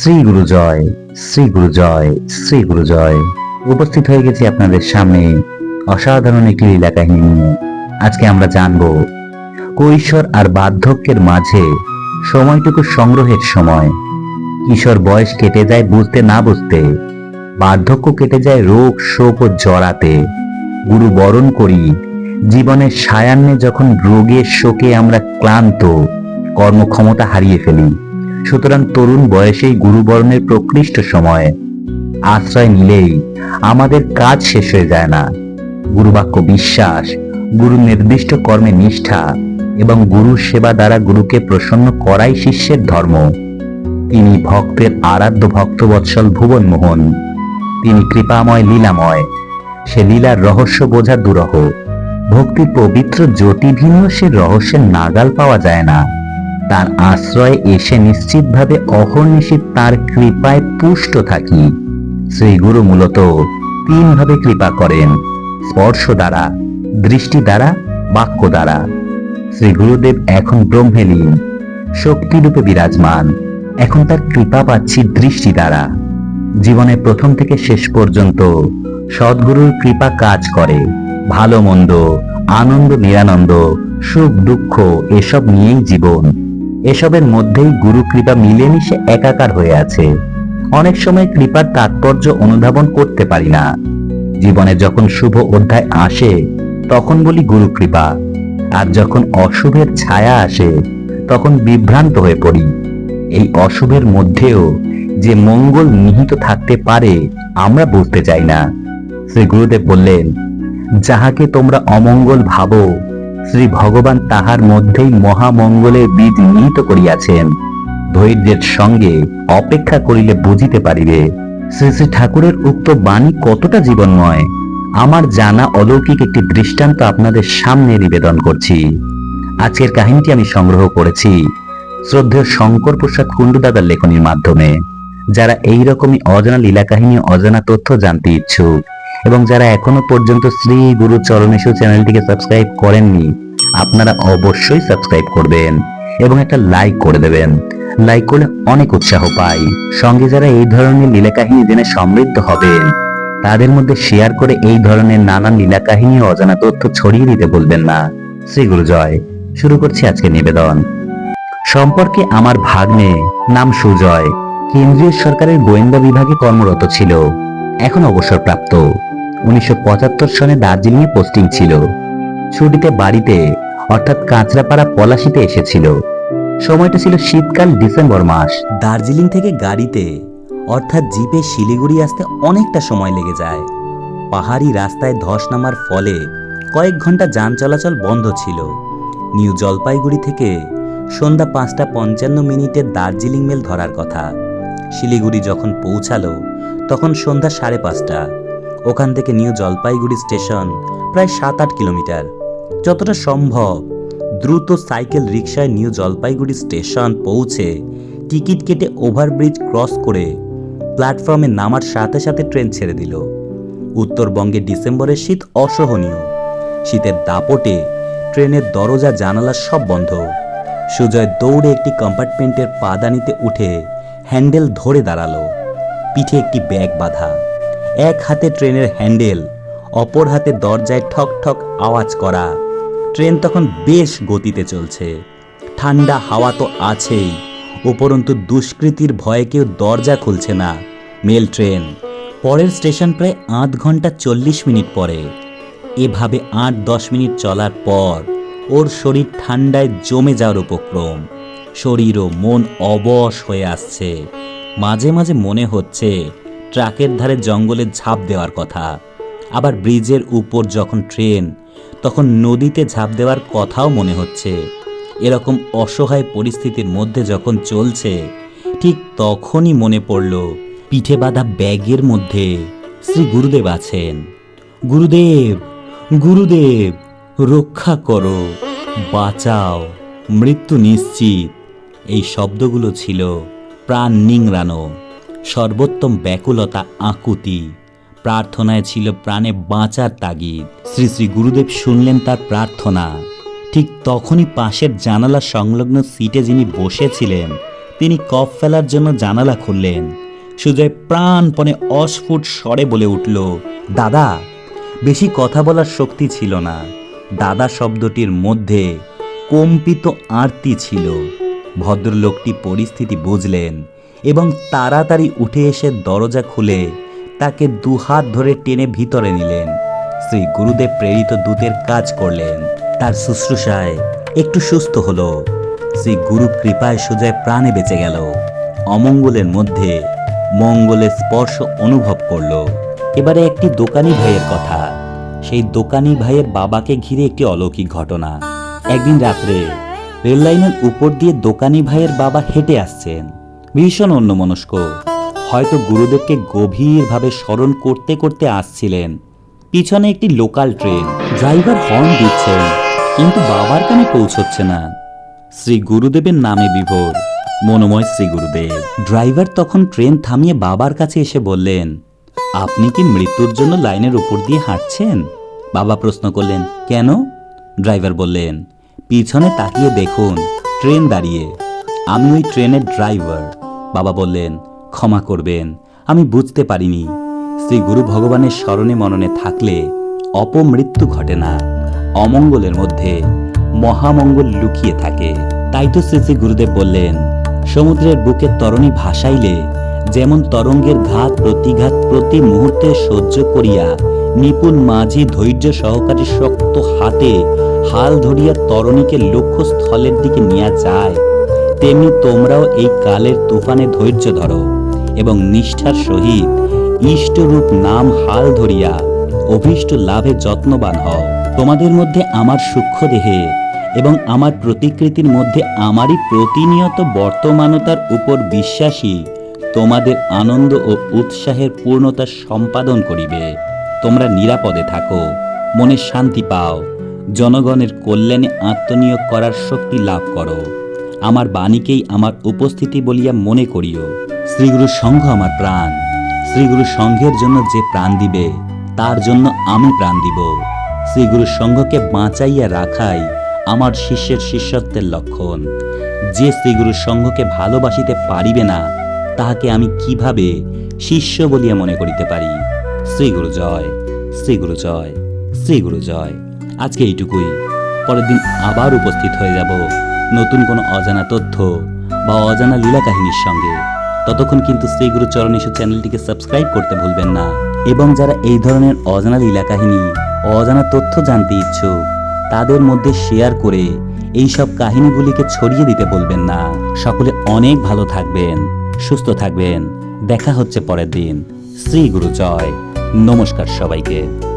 শ্রী গুরু জয়, শ্রী গুরু জয়, শ্রী গুরু জয়। উপস্থিত হয়ে গেছি আপনাদের সামনে অসাধারণ একটি লীলা কাহিনী আজকে আমরা জানব, কৈশোর আর বার্ধক্যের মাঝে সময়টুকু সংগ্রহের সময়। কিশোর বয়স কেটে যায় বুঝতে না বুঝতে, বার্ধক্য কেটে যায় রোগ, শোক ও জড়াতে গুরু বরণ করি, জীবনের সায়ান্নে যখন রোগের শোকে আমরা ক্লান্ত, কর্মক্ষমতা হারিয়ে ফেলি। সুতরাং তরুণ বয়সেই গুরুবরণের প্রকৃষ্ট সময়। আশ্রয় নিলেই আমাদের কাজ শেষ হয়ে যায় না। গুরুবাক্য বিশ্বাস, গুরু নির্দিষ্ট কর্মে নিষ্ঠা এবং গুরুর সেবা দ্বারা গুরুকে প্রসন্ন করাই শিষ্যের ধর্ম। তিনি ভক্তের আরাধ্য ভক্তবৎসল ভুবন মোহন তিনি কৃপাময় লীলাময়। সে লীলার রহস্য বোঝা দুরহ। ভক্তির পবিত্র জ্যোতি ভিন্ন সে রহস্যের নাগাল পাওয়া যায় না। তার আশ্রয়ে এসে নিশ্চিতভাবে অহর্নিশি তার কৃপায় পুষ্ট থাকি। শ্রী গুরু মূলত তিনভাবে কৃপা করেন, স্পর্শ দ্বারা, দৃষ্টি দ্বারা, বাক্য দ্বারা। শ্রী গুরুদেব এখন ব্রহ্মেলীন শক্তিরূপে বিরাজমান। এখন তার কৃপা পাচ্ছি দৃষ্টি দ্বারা। জীবনে প্রথম থেকে শেষ পর্যন্ত সদ্গুরুর কৃপা কাজ করে। ভালো মন্দ, আনন্দ নিরানন্দ, সুখ দুঃখ এসব নিয়েই জীবন। এসবের মধ্যেই গুরু কৃপা মিলেমিশে একাকার হয়ে আছে। অনেক সময় কৃপার তাৎপর্য অনুধাবন করতে পারি না। জীবনে যখন শুভ অধ্যায় আসে, তখন বলি গুরু কৃপা। আর যখন অশুভের ছায়া আসে, তখন বিভ্রান্ত হয়ে পড়ি। এই অশুভের মধ্যেও যে মঙ্গল নিহিত থাকতে পারে, আমরা বুঝতে চাই না। শ্রী গুরুদেব বললেন, যাহাকে তোমরা অমঙ্গল ভাবো শ্রী ভগবান তাহার মধ্যেই মহামঙ্গলের বীজ নিহিত করিয়াছেন। ধৈর্যের সঙ্গে অপেক্ষা করিলে বুঝিতে পারিবে, শ্রী শ্রী ঠাকুরের উক্ত বাণী কতটা জীবনময়। আমার জানা অলৌকিক একটি দৃষ্টান্ত আপনাদের সামনে নিবেদন করছি। আজকের কাহিনীটি আমি সংগ্রহ করেছি শ্রদ্ধেয় শঙ্কর প্রসাদ কুণ্ডু দাদার লেখনীর মাধ্যমে। যারা এই রকমই অজানা লীলা কাহিনী অজানা তথ্য জানতে ইচ্ছুক এবং যারা এখনও পর্যন্ত শ্রী গুরু চরণেশু চ্যানেলটিকে সাবস্ক্রাইব করেননি, আপনারা অবশ্যই সাবস্ক্রাইব করবেন এবং একটা লাইক করে দেবেন। লাইক করলে অনেক উৎসাহ পাই। সঙ্গে যারা এই ধরনের লীলা কাহিনী জেনে সমৃদ্ধ হবেন, তাদের মধ্যে শেয়ার করে এই ধরনের নানান লীলা কাহিনী অজানা তথ্য ছড়িয়ে দিতে বলবেন না। শ্রী গুরু জয়। শুরু করছি আজকে নিবেদন। সম্পর্কে আমার ভাগ্নে, নাম সুজয়, কেন্দ্রীয় সরকারের গোয়েন্দা বিভাগে কর্মরত ছিল। এখন অবসরপ্রাপ্ত। উনিশশো সনে এ পোস্টিং ছিল। ছুটিতে বাড়িতে, অর্থাৎ কাঁচরাপাড়া পলাশিতে এসেছিল। সময়টা ছিল শীতকাল ডিসেম্বর মাস। দার্জিলিং থেকে গাড়িতে, অর্থাৎ জিপে শিলিগুড়ি আসতে অনেকটা সময় লেগে যায়। পাহাড়ি রাস্তায় ধস নামার ফলে কয়েক ঘণ্টা যান চলাচল বন্ধ ছিল। নিউ জলপাইগুড়ি থেকে সন্ধ্যা পাঁচটা পঞ্চান্ন মিনিটে দার্জিলিং মেল ধরার কথা। শিলিগুড়ি যখন পৌঁছালো, তখন সন্ধ্যা সাড়ে পাঁচটা। ওখান থেকে নিউ জলপাইগুড়ি স্টেশন, প্রায় সাত আট কিলোমিটার। যতটা সম্ভব দ্রুত সাইকেল রিক্সায় নিউ জলপাইগুড়ি স্টেশন পৌঁছে টিকিট কেটে ওভারব্রিজ ক্রস করে প্ল্যাটফর্মে নামার সাথে সাথে ট্রেন ছেড়ে দিল। উত্তরবঙ্গে ডিসেম্বরের শীত অসহনীয়। শীতের দাপটে ট্রেনের দরজা, জানালা সব বন্ধ। সুজয় দৌড়ে একটি কম্পার্টমেন্টের পাদানিতে উঠে হ্যান্ডেল ধরে দাঁড়াল। পিঠে একটি ব্যাগ বাঁধা। এক হাতে ট্রেনের হ্যান্ডেল, অপর হাতে দরজায় ঠক ঠক আওয়াজ করা। ট্রেন তখন বেশ গতিতে চলছে। ঠান্ডা হাওয়া তো আছেই, উপরন্তু দুষ্কৃতির ভয়ে কেউ দরজা খুলছে না। মেল ট্রেন, পরের স্টেশন প্রায় আধ ঘণ্টা চল্লিশ মিনিট পরে। এভাবে আট দশ মিনিট চলার পর, ওর শরীর ঠান্ডায় জমে যাওয়ার উপক্রম। শরীর ও মন অবশ হয়ে আসছে। মাঝে মাঝে মনে হচ্ছে ট্রাকের ধারে জঙ্গলে ঝাঁপ দেওয়ার কথা। আবার ব্রিজের উপর যখন ট্রেন, তখন নদীতে ঝাঁপ দেওয়ার কথাও মনে হচ্ছে। এরকম অসহায় পরিস্থিতির মধ্যে যখন চলছে, ঠিক তখনই মনে পড়ল পিঠে বাঁধা ব্যাগের মধ্যে শ্রী গুরুদেব আছেন। গুরুদেব গুরুদেব, রক্ষা করো, বাঁচাও, মৃত্যু নিশ্চিত। এই শব্দগুলো ছিল প্রাণ নিংড়ানো। সর্বোত্তম ব্যাকুলতা আকুতি। প্রার্থনায় ছিল প্রাণে বাঁচার তাগিদ। শ্রী শ্রী গুরুদেব শুনলেন তার প্রার্থনা। ঠিক তখনই পাশের জানালা সংলগ্ন সিটে যিনি বসেছিলেন, তিনি কফ ফেলার জন্য জানালা খুললেন। সুজয় প্রাণপণে অস্ফুট স্বরে বলে উঠল, দাদা, বেশি কথা বলার শক্তি ছিল না। দাদা শব্দটির মধ্যে কম্পিত আরতি ছিল। ভদ্রলোকটি পরিস্থিতি বুঝলেন। এবং তাড়াতাড়ি উঠে এসে দরজা খুলে তাকে দুহাত ধরে টেনে ভিতরে নিলেন। শ্রী গুরুদেব প্রেরিত দূতের কাজ করলেন। তার শুশ্রূষায় একটু সুস্থ হলো। শ্রী গুরু কৃপায় সুজয় প্রাণে বেঁচে গেল। অমঙ্গলের মধ্যে মঙ্গলের স্পর্শ অনুভব করল। এবারে একটি দোকানি ভাইয়ের কথা। সেই দোকানি ভাইয়ের বাবাকে ঘিরে একটি অলৌকিক ঘটনা। একদিন রাত্রে রেললাইনের উপর দিয়ে দোকানি ভাইয়ের বাবা হেঁটে আসছেন। ভীষণ অন্যমনস্ক। হয়তো গুরুদেবকে গভীরভাবে স্মরণ করতে করতে আসছিলেন। পিছনে একটি লোকাল ট্রেন, ড্রাইভার হর্ন দিচ্ছেন, কিন্তু বাবার কানে পৌঁছচ্ছে না। শ্রী গুরুদেবের নামে বিভোর। মনোময় শ্রী গুরুদেব। ড্রাইভার তখন ট্রেন থামিয়ে বাবার কাছে এসে বললেন, আপনি কি মৃত্যুর জন্য লাইনের উপর দিয়ে হাঁটছেন? বাবা প্রশ্ন করলেন, কেন? ড্রাইভার বললেন, পিছনে তাকিয়ে দেখুন, ট্রেন দাঁড়িয়ে। আমি ওই ট্রেনের ড্রাইভার। বাবা বললেন, ক্ষমা করবেন, আমি বুঝতে পারিনি। শ্রী গুরু ভগবানের স্মরণে মননে থাকলে অপমৃত্যু ঘটে না। অমঙ্গলের মধ্যে মহামঙ্গল লুকিয়ে থাকে। তাই তো শ্রী শ্রী গুরুদেব বললেন, সমুদ্রের বুকে তরণী ভাসাইলে যেমন তরঙ্গের ঘাত, প্রতিঘাত প্রতি মুহূর্তে সহ্য করিয়া নিপুণ মাঝি ধৈর্য সহকারী শক্ত হাতে হাল ধরিয়া তরণীকে লক্ষ্য স্থলের দিকে নিয়ে যায় তেমনি তোমরাও এই কালের তুফানে ধৈর্য ধরো এবং নিষ্ঠার সহিত ইষ্টরূপ নাম হাল ধরিয়া অভীষ্ট লাভে যত্নবান হও। তোমাদের মধ্যে আমার সূক্ষ্ম দেহে এবং আমার প্রতিকৃতির মধ্যে আমারই প্রতিনিয়ত বর্তমানতার উপর বিশ্বাসী তোমাদের আনন্দ ও উৎসাহের পূর্ণতা সম্পাদন করিবে। তোমরা নিরাপদে থাকো, মনে শান্তি পাও, জনগণের কল্যাণে আত্মনিয়োগ করার শক্তি লাভ করো। আমার বাণীকেই আমার উপস্থিতি বলিয়া মনে করিও। শ্রীগুরু সংঘ আমার প্রাণ। শ্রীগুরু সংঘের জন্য যে প্রাণ দিবে, তার জন্য আমি প্রাণ দিব। শ্রীগুরু সংঘকে বাঁচাইয়া রাখাই আমার শিষ্যের শিষ্যত্বের লক্ষণ। যে শ্রীগুরু সংঘকে ভালোবাসিতে পারিবে না, তাহাকে আমি কীভাবে শিষ্য বলিয়া মনে করিতে পারি? শ্রীগুরু জয় শ্রীগুরু জয় শ্রীগুরু জয়। আজকে এইটুকুই। পরের দিন আবার উপস্থিত হয়ে যাব। নতুন কোনো অজানা তথ্য বা অজানা লীলা কাহিনীর সঙ্গে। ততক্ষণ কিন্তু শ্রীগুরু চরণেশ্বর চ্যানেলটিকে সাবস্ক্রাইব করতে ভুলবেন না। এবং যারা এই ধরনের অজানা লীলা কাহিনী অজানা তথ্য জানতে ইচ্ছুক, তাদের মধ্যে শেয়ার করে এই সব কাহিনীগুলিকে ছড়িয়ে দিতে বলবেন না। সকলে অনেক ভালো থাকবেন, সুস্থ থাকবেন। দেখা হচ্ছে পরের দিন। শ্রী গুরু জয়। নমস্কার সবাইকে।